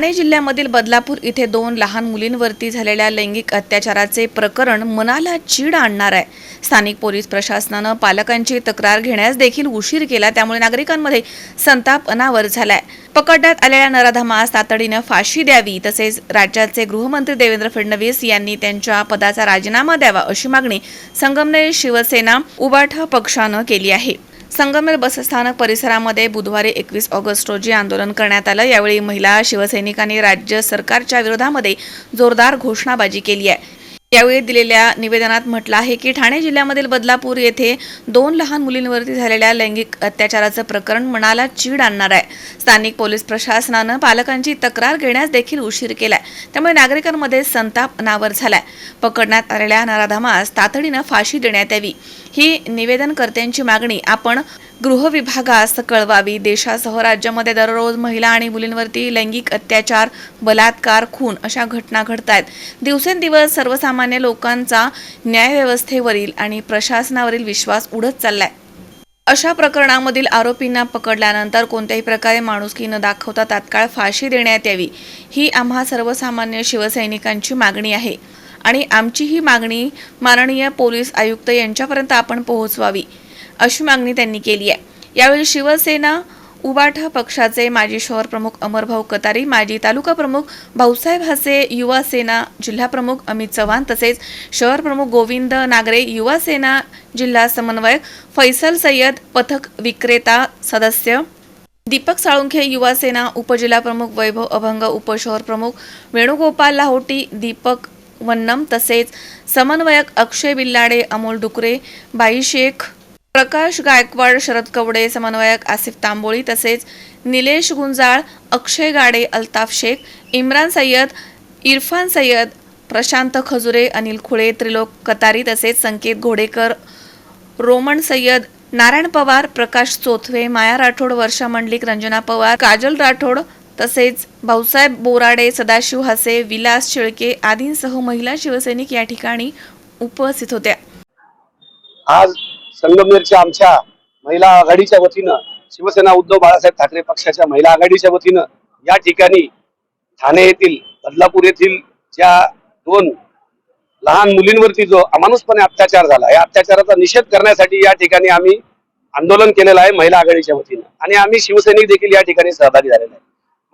ठाणे जिल्ह्यामधील बदलापूर इथे दोन लहान मुलींवरती झालेल्या लैंगिक अत्याचाराचे प्रकरण मनाला चीड आणणार आहे. स्थानिक पोलीस प्रशासनानं पालकांची तक्रार घेण्यास देखील उशीर केला त्यामुळे नागरिकांमध्ये संताप अनावर झालाय. पकडण्यात आलेल्या नराधमास तातडीनं फाशी द्यावी तसेच राज्याचे गृहमंत्री देवेंद्र फडणवीस यांनी त्यांच्या पदाचा राजीनामा द्यावा अशी मागणी संगमनेर शिवसेना उबाठा पक्षानं केली आहे. संगमेर बसस्थानक परिसरामध्ये बुधवारी एकवीस ऑगस्ट रोजी आंदोलन करण्यात आलं. यावेळी महिला शिवसैनिकांनी राज्य सरकारच्या विरोधामध्ये जोरदार घोषणाबाजी केली आहे. यावेळी दिलेल्या निवेदनात म्हटलं आहे की ठाणे जिल्ह्यामधील बदलापूर येथे दोन लहान मुलींवरती झालेल्या लैंगिक अत्याचाराचं प्रकरण मनाला चीड आणणार आहे. स्थानिक पोलीस प्रशासनानं पालकांची तक्रार घेण्यास देखील उशीर केलाय. त्यामुळे नागरिकांमध्ये संताप अनावर झालाय. पकडण्यात आलेल्या नराधमास तातडीनं फाशी देण्यात यावी. ही निवेदनकर्त्यांची मागणी. आपण गृहविभागास कळवावी. देशासह राज्यामध्ये दररोज महिला आणि मुलींवरती लैंगिक अत्याचार बलात्कार खून अशा घटना घडत आहेत दिवसेंदिवस सर्वसामान्य लोकांचा न्यायव्यवस्थेवरील आणि प्रशासनावरील विश्वास उडत चाललाय. अशा प्रकरणामधील आरोपींना पकडल्यानंतर कोणत्याही प्रकारे माणुसकी न दाखवता तात्काळ फाशी देण्यात यावी ही आम्हा सर्वसामान्य शिवसैनिकांची मागणी आहे. आणि आमची ही मागणी माननीय पोलीस आयुक्त यांच्यापर्यंत आपण पोहोचवावी. अशी मागणी त्यांनी केली आहे. यावेळी शिवसेना उबाठा पक्षाचे माजी शहर प्रमुख अमरभाऊ कतारी माजी तालुका प्रमुख भाऊसाहेब हसे युवा सेना जिल्हा प्रमुख अमित चव्हाण तसेच शहर प्रमुख गोविंद नागरे युवा सेना जिल्हा समन्वयक फैसल सय्यद पथक विक्रेता सदस्य दीपक साळुंखे युवा सेना उपजिल्हा प्रमुख वैभव अभंग उपशहर प्रमुख वेणुगोपाल लाहोटी दीपक वन्नम तसेच समन्वयक अक्षय बिल्लाडे अमोल डुकरे बाई शेख प्रकाश गायकवाड शरद कवडे समन्वयक आसिफ तांबोळी तसेच निलेश गुंजाळ अक्षय गाडे अल्ताफ शेख इम्रान सय्यद इरफान सय्यद प्रशांत खजुरे अनिल खुळे त्रिलोक कतारी तसेच संकेत घोडेकर रोमन सय्यद नारायण पवार प्रकाश चोथवे माया राठोड वर्षा मंडलिक रंजना पवार काजल राठोड तसेच भाऊसाहेब बोराडे सदाशिव हसे विलास शेळके आदींसह महिला शिवसैनिक या ठिकाणी उपस्थित होत्या. आज संगमनेरच्या आमच्या महिला आघाडीच्या वतीनं शिवसेना उद्धव बाळासाहेब ठाकरे पक्षाच्या महिला आघाडीच्या वतीनं या ठिकाणी ठाणे येथील बदलापूर येथील ज्या दोन लहान मुलींवरती जो अमानुषपणे अत्याचार झाला या अत्याचाराचा निषेध करण्यासाठी या ठिकाणी आम्ही आंदोलन केलेलं आहे महिला आघाडीच्या वतीनं. आणि आम्ही शिवसैनिक देखील या ठिकाणी सहभागी झालेले आहे.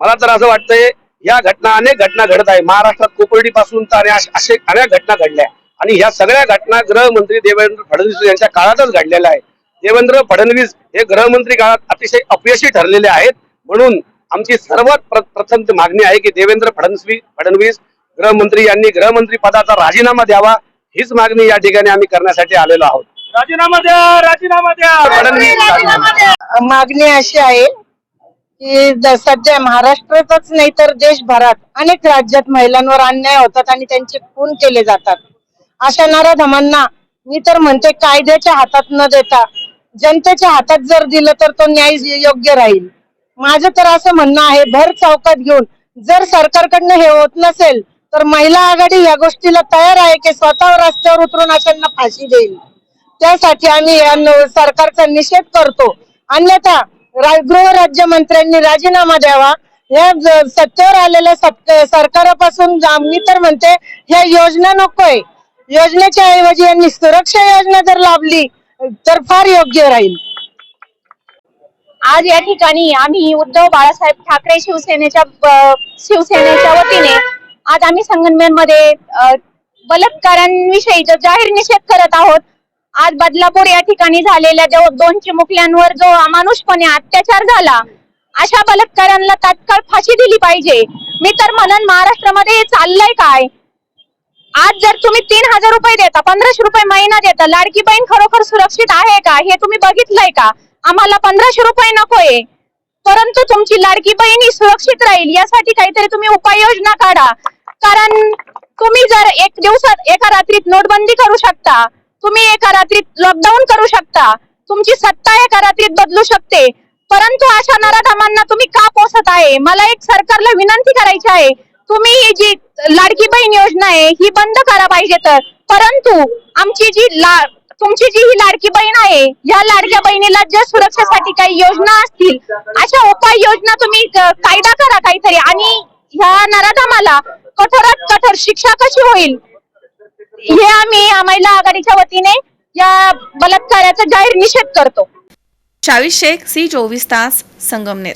मला तर असं वाटतंय या घटना अनेक घटना घडत आहे. महाराष्ट्रात कोपर्डी पासून तर आणि असे अनेक घटना घडल्या आणि ह्या सगळ्या घटना गृहमंत्री देवेंद्र फडणवीस यांच्या काळातच घडलेल्या आहेत. देवेंद्र फडणवीस हे गृहमंत्री काळात अतिशय अपयशी ठरलेले आहेत. म्हणून आमची सर्वात प्र- प्रथम मागणी आहे की देवेंद्र फडणवीस फडणवीस गृहमंत्री यांनी गृहमंत्री पदाचा राजीनामा द्यावा. हीच मागणी या ठिकाणी आम्ही करण्यासाठी आलेलो आहोत. राजीनामा द्या राजीनामा द्या. फडणवीस. मागणी अशी आहे की सध्या महाराष्ट्रातच नाही तर देशभरात अनेक राज्यात महिलांवर अन्याय होतात आणि त्यांचे खून केले जातात. अशा नराधमांना मी तर म्हणते कायद्याच्या हातात न देता जनतेच्या हातात जर दिलं तर तो न्याय योग्य राहील. माझं तर असं म्हणणं आहे भर चौकात घेऊन जर सरकारकडनं हे होत नसेल तर महिला आघाडी या गोष्टीला तयार आहे की स्वतःवर रस्त्यावर उतरून अशांना फाशी देईल? त्यासाठी आम्ही सरकारचा निषेध करतो. अन्यथा गृह राज्यमंत्र्यांनी राजीनामा द्यावा. या सत्तेवर आलेल्या सरकारापासून जा- मी तर म्हणते ह्या योजना नकोय. योजनेच्या ऐवजी यांनी सुरक्षा योजना जर लाभली तर फार योग्य राहील. आज या ठिकाणी आम्ही उद्धव बाळासाहेब ठाकरे शिवसेनेच्या शिवसेनेच्या वतीने आज आम्ही संगनमेरमध्ये बलात्कारांविषयी जाहीर निषेध करत आहोत आज बदलापूर या ठिकाणी झालेल्या जो दोन चिमुकल्यांवर जो अमानुषपणे अत्याचार झाला अशा बलात्कारांना तात्काळ फाशी दिली पाहिजे. मी तर म्हणन महाराष्ट्रामध्ये हे चाललंय काय? आज जर तुम्ही तीन हजार रुपये देता पंधराशे रुपये महिना देता लाडकी बहीण खरोखर सुरक्षित आहे का? हे तुम्ही बघितलंय का? आम्हाला पंधराशे रुपये नकोय. परंतु तुमची लाडकी बहिणी सुरक्षित राहील यासाठी काहीतरी तुम्ही उपाययोजना काढा. कारण तुम्ही जर एक दिवसात एका रात्रीत नोटबंदी करू शकता तुम्ही एका रात्रीत लॉकडाऊन करू शकता तुमची सत्ता एका रात्रीत बदलू शकते. परंतु अशा नराधमांना तुम्ही का पोसत आहे? मला एक सरकारला विनंती करायची आहे. तुम्ही ही जी लाडकी बहीण योजना आहे ही बंद करा पाहिजे तर. परंतु आमची जी ला तुमची जी ही लाडकी बहीण आहे या लाडक्या बहिणीला ज्या सुरक्षेसाठी काही योजना असतील अशा उपाय योजना तुम्ही कायदा करा काहीतरी. आणि ह्या नराधमाला कठोरात कठोर शिक्षा कशी होईल? हे आम्ही महिला आघाडीच्या वतीने या बलात्काराचा जाहीर निषेध करतो. शावीस शेख सी चोवीस तास संगमनेर.